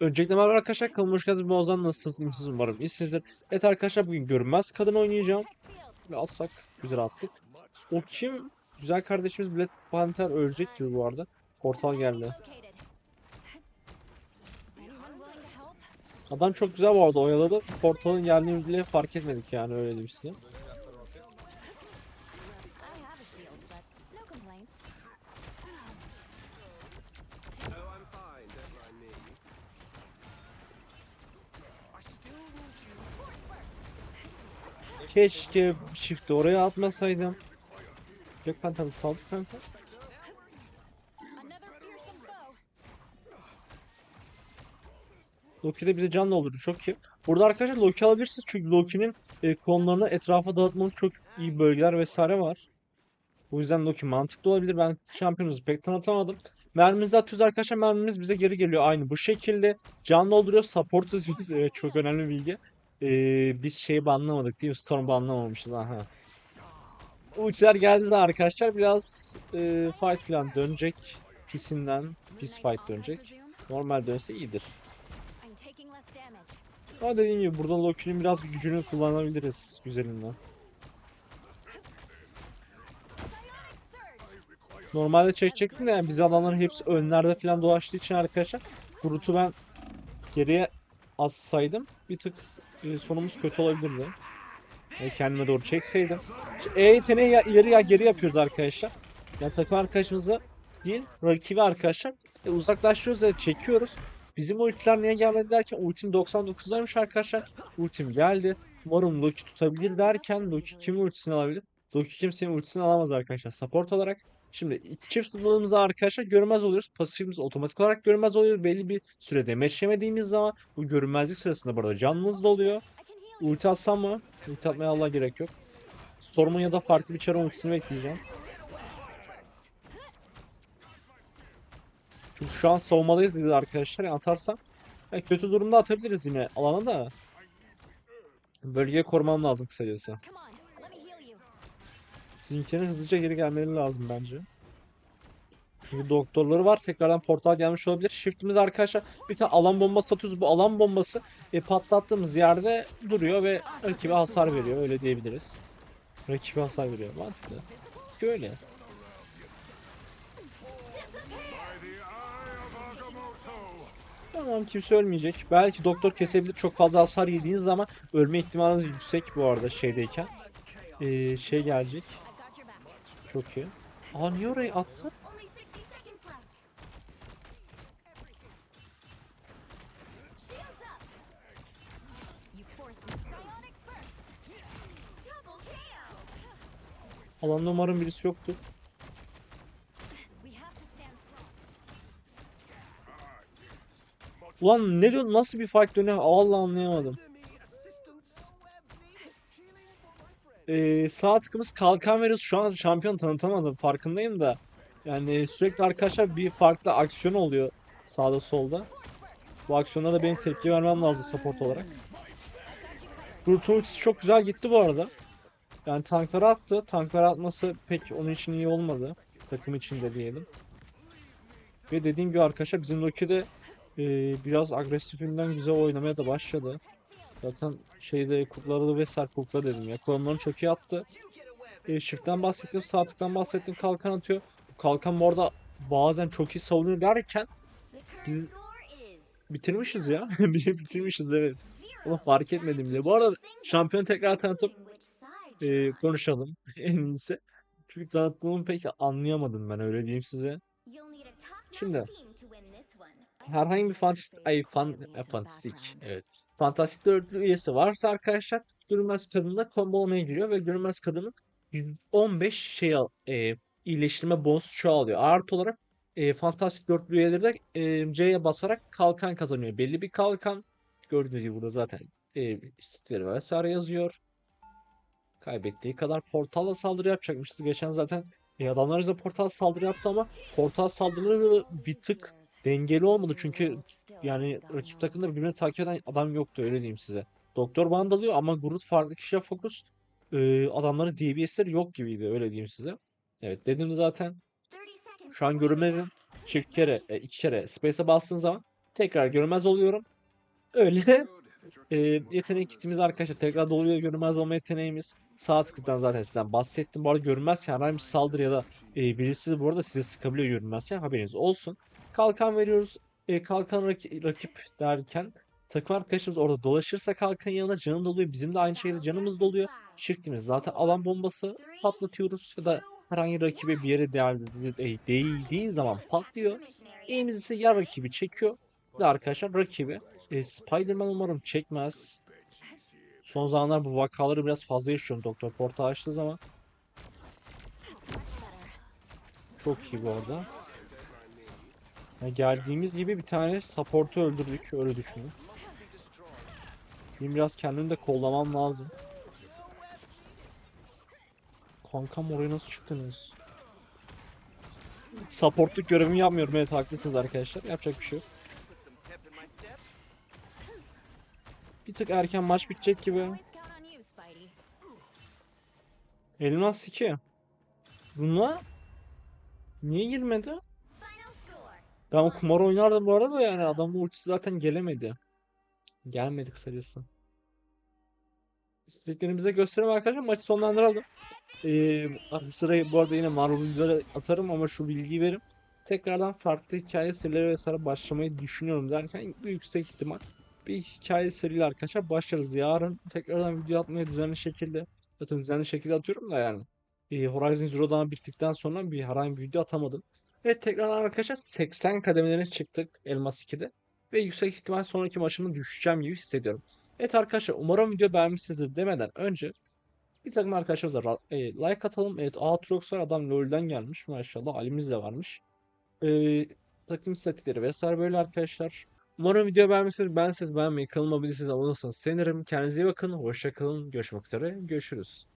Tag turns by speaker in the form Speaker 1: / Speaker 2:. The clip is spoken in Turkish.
Speaker 1: Öncelikle merhaba arkadaşlar kanalıma hoş geldiniz. Ben Ozan nasılsınız? İyisiniz umarım iyisinizdir. Evet arkadaşlar bugün görünmez kadın oynayacağım. Ve alsak güzel attık. O kim? Güzel kardeşimiz Black Panther ölecek gibi bu arada. Portal geldi. Adam çok güzel bu arada oyaladı. Portalın geldiğini bile fark etmedik yani öyle diyeyim. Keşke shift'i oraya atmasaydım. Black Panther'ı saldık kanka. Loki de bize can doldurdu. Çok iyi. Burada arkadaşlar Loki alabilirsiniz. Çünkü Loki'nin e, klonlarını etrafa dağıtmanın çok iyi bölgeler vesaire var. O yüzden Loki mantıklı olabilir. Ben şampiyonumuzu pek tanıtamadım. Mermimizi atıyoruz arkadaşlar. Mermimiz bize geri geliyor aynı bu şekilde. Can dolduruyor. Supportuz biz. Evet çok önemli bilgi. Ee, biz şeyi banlamadık değil mi? Storm'u banlamamışız. Aha. Ultiler geldi arkadaşlar. Biraz e, fight falan dönecek. Pisinden. Pis fight dönecek. Normal dönse iyidir. Ama dediğim gibi burada Loki'nin biraz gücünü kullanabiliriz güzelinden. Normalde çekecektim de yani biz adamların hepsi önlerde falan dolaştığı için arkadaşlar Groot'u ben geriye assaydım bir tık e, sonumuz kötü olabilirdi. E, kendime doğru çekseydim. İşte E yeteneği ya ileri ya geri yapıyoruz arkadaşlar. Yani takım arkadaşımızı değil rakibi arkadaşlar e, uzaklaştırıyoruz ve çekiyoruz. Bizim ultiler niye gelmedi derken ultim 99'daymış arkadaşlar. Ultim geldi. Umarım Loki tutabilir derken Loki kimin ultisini alabilir? Loki kimsenin ultisini alamaz arkadaşlar support olarak. Şimdi çift zıpladığımızda arkadaşlar görünmez oluyoruz. Pasifimiz otomatik olarak görünmez oluyor. Belli bir süre demeç yemediğimiz zaman bu görünmezlik sırasında burada canımız doluyor. Ulti atsam mı? Ulti atmaya Allah gerek yok. Storm'un ya da farklı bir çarın ultisini bekleyeceğim. Çünkü şu an savunmadayız dedi arkadaşlar. Yani atarsam yani kötü durumda atabiliriz yine alana da. Bölgeyi korumam lazım kısacası. Bizimkinin hızlıca geri gelmeleri lazım bence. Çünkü doktorları var. Tekrardan portal gelmiş olabilir. Shift'imiz arkadaşlar bir tane alan bombası atıyoruz. Bu alan bombası e, patlattığımız yerde duruyor ve rakibe hasar veriyor. Öyle diyebiliriz. Rakibe hasar veriyor. Mantıklı. Ki öyle. Tamam kimse ölmeyecek. Belki doktor kesebilir. Çok fazla hasar yediğiniz zaman ölme ihtimaliniz yüksek bu arada şeydeyken. Ee, şey gelecek. Çok iyi. Aa niye orayı attı? Alanda umarım birisi yoktur. Ulan ne diyor nasıl bir fight dönüyor Allah anlayamadım. Ee, sağ tıkımız kalkan veriyoruz. Şu an şampiyon tanıtamadım farkındayım da. Yani sürekli arkadaşlar bir farklı aksiyon oluyor sağda solda. Bu aksiyonlara da benim tepki vermem lazım support olarak. Ultisi çok güzel gitti bu arada. Yani tanklara attı. Tanklara atması pek onun için iyi olmadı. Takım için de diyelim. Ve dediğim gibi arkadaşlar bizim Loki de e, biraz agresifinden güzel oynamaya da başladı. Zaten şeyde kuklaları ve sert kukla dedim ya. Klonlarını çok iyi attı. E, shift'ten bahsettim, sağ bahsettim, kalkan atıyor. Kalkan bu arada bazen çok iyi savunuyor derken biz bitirmişiz ya. bitirmişiz evet. Onu fark etmedim bile. Bu arada şampiyon tekrar tanıtıp e, konuşalım en iyisi. Çünkü tanıttığımı pek anlayamadım ben öyle diyeyim size.
Speaker 2: Şimdi
Speaker 1: Herhangi bir fantastik, ay fan, e, fantastik, evet. Fantastik dörtlü üyesi varsa arkadaşlar Görünmez Kadın'da kombolamaya giriyor ve Görünmez Kadın'ın 15 şey al, e, iyileştirme bonusu çoğalıyor. Artı olarak e, Fantastik dörtlü üyeleri de e, C'ye basarak kalkan kazanıyor. Belli bir kalkan. Gördüğünüz gibi burada zaten e, istikleri vesaire yazıyor. Kaybettiği kadar portalla saldırı yapacakmışız. Geçen zaten e, adamlar portal saldırı yaptı ama portal saldırıları bir tık dengeli olmadı çünkü yani rakip takımda birbirini takip eden adam yoktu öyle diyeyim size. Doktor bandalıyor ama Groot farklı kişiye fokus. Ee, adamların DBS'leri yok gibiydi öyle diyeyim size. Evet dedim zaten şu an görünmezim. Çift kere, e, iki kere space'e bastığın zaman Tekrar görünmez oluyorum. Öyle e, yetenek kitimiz arkadaşlar tekrar doluyor görünmez olma yeteneğimiz. Sağ tıktan zaten sizden bahsettim. Bu arada görünmezken herhangi bir saldırı ya da e, birisi bu arada size sıkabiliyor görünmezken haberiniz olsun. Kalkan veriyoruz. E, kalkan rak- rakip derken takım arkadaşımız orada dolaşırsa kalkan yanına canı doluyor. Bizim de aynı şekilde canımız doluyor. Shift'imiz zaten alan bombası patlatıyoruz ya da herhangi rakibe bir yere değdiği zaman patlıyor. Eğimiz ise ya rakibi çekiyor ya arkadaşlar rakibi. E, Spider-Man umarım çekmez. Son zamanlar bu vakaları biraz fazla yaşıyorum Doktor Portal açtığı zaman. Çok iyi bu arada. Ya geldiğimiz gibi bir tane support'u öldürdük. Öyle düşünün. Benim biraz kendimi de kollamam lazım. Kankam oraya nasıl çıktınız? Supportluk görevimi yapmıyorum. Evet haklısınız arkadaşlar. Yapacak bir şey yok. Bir tık erken maç bitecek gibi. Elmas 2. Bunlar niye girmedi? Ben o kumar oynardım bu arada yani adamın ultisi zaten gelemedi. Gelmedi kısacası. İsteklerimize gösterelim arkadaşlar. Maçı sonlandıralım. Ee, sırayı bu arada yine Marvel atarım ama şu bilgiyi verim. Tekrardan farklı hikaye serileri vesaire başlamayı düşünüyorum derken yüksek ihtimal bir hikaye seriyle arkadaşlar başlarız. Yarın tekrardan video atmaya düzenli şekilde zaten düzenli şekilde atıyorum da yani. Ee, Horizon Zero Dawn bittikten sonra bir herhangi bir video atamadım. Evet tekrardan arkadaşlar 80 kademelerine çıktık Elmas 2'de. Ve yüksek ihtimal sonraki maçımda düşeceğim gibi hissediyorum. Evet arkadaşlar umarım video beğenmişsinizdir demeden önce bir takım arkadaşlarımıza e, like atalım. Evet Aatrox var adam LoL'den gelmiş maşallah Ali'miz de varmış. Ee, takım statikleri vesaire böyle arkadaşlar. Umarım video beğenmişsiniz. Ben siz beğenmeyi, kanalıma abone değilseniz abone olursanız sevinirim. Kendinize iyi bakın. Hoşça kalın. Görüşmek üzere. Görüşürüz.